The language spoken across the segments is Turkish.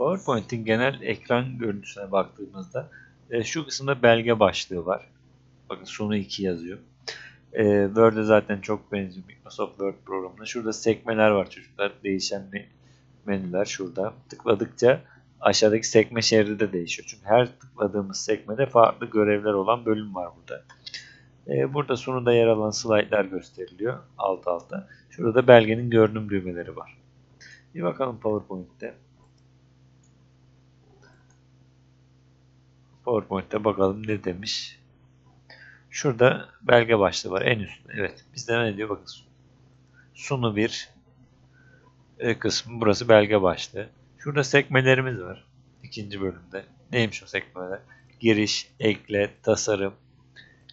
PowerPoint'in genel ekran görüntüsüne baktığımızda e, şu kısımda belge başlığı var. Bakın sonu 2 yazıyor. E, Word'e zaten çok benziyor Microsoft Word programına. Şurada sekmeler var çocuklar. Değişen me- menüler şurada. Tıkladıkça aşağıdaki sekme şeridi de değişiyor. Çünkü her tıkladığımız sekmede farklı görevler olan bölüm var burada. E, burada sonunda yer alan slaytlar gösteriliyor alt alta. Şurada da belgenin görünüm düğmeleri var. Bir bakalım PowerPoint'te. PowerPoint'te bakalım ne demiş. Şurada belge başlığı var en üstte. Evet. Bizde ne diyor? Bakın. Sunu 1 e, kısmı. Burası belge başlığı. Şurada sekmelerimiz var. ikinci bölümde. Neymiş o sekmeler? Giriş, ekle, tasarım,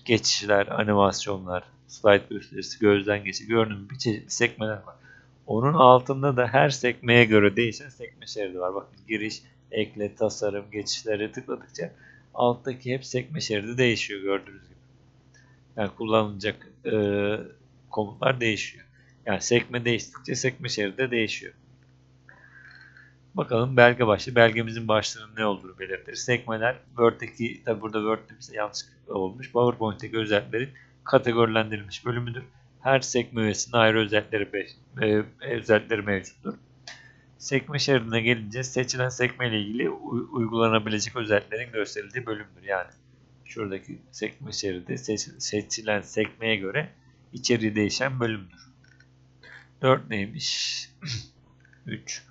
geçişler, animasyonlar, slide gösterisi, gözden geçi, görünüm bir çeşitli sekmeler var. Onun altında da her sekmeye göre değişen sekme şeridi var. Bakın giriş, ekle, tasarım, geçişleri tıkladıkça alttaki hep sekme şeridi değişiyor gördüğünüz gibi. Yani kullanılacak e, komutlar değişiyor. Yani sekme değiştikçe sekme şeridi de değişiyor. Bakalım belge başlığı. Belgemizin başlığının ne olduğunu belirtir. Sekmeler Word'deki, tabi burada Word'de yanlışlıkla olmuş. PowerPoint'teki özelliklerin kategorilendirilmiş bölümüdür. Her sekme üyesinin ayrı özellikleri, e, özellikleri mevcuttur. Sekme şeridine gelince seçilen sekme ile ilgili uygulanabilecek özelliklerin gösterildiği bölümdür. Yani şuradaki sekme şeridi seçilen sekmeye göre içeriği değişen bölümdür. 4 neymiş? 3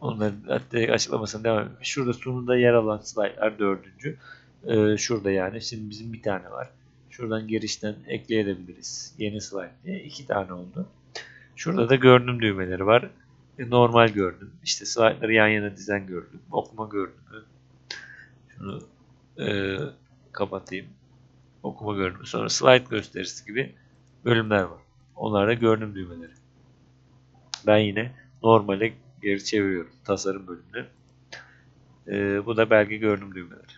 Onların direkt devam etmiş. Şurada sunumda yer alan slaytlar dördüncü. Ee, şurada yani. Şimdi bizim bir tane var. Şuradan girişten ekleyebiliriz. Yeni slide diye. iki tane oldu. Şurada da görünüm düğmeleri var. E, normal görünüm. İşte slaytları yan yana dizen görünüm. Okuma görünümü. Şunu e, kapatayım. Okuma görünümü. Sonra slide gösterisi gibi bölümler var. Onlar da görünüm düğmeleri. Ben yine normale geri çeviriyorum tasarım bölümünü. Ee, bu da belge görünüm düğmeleri.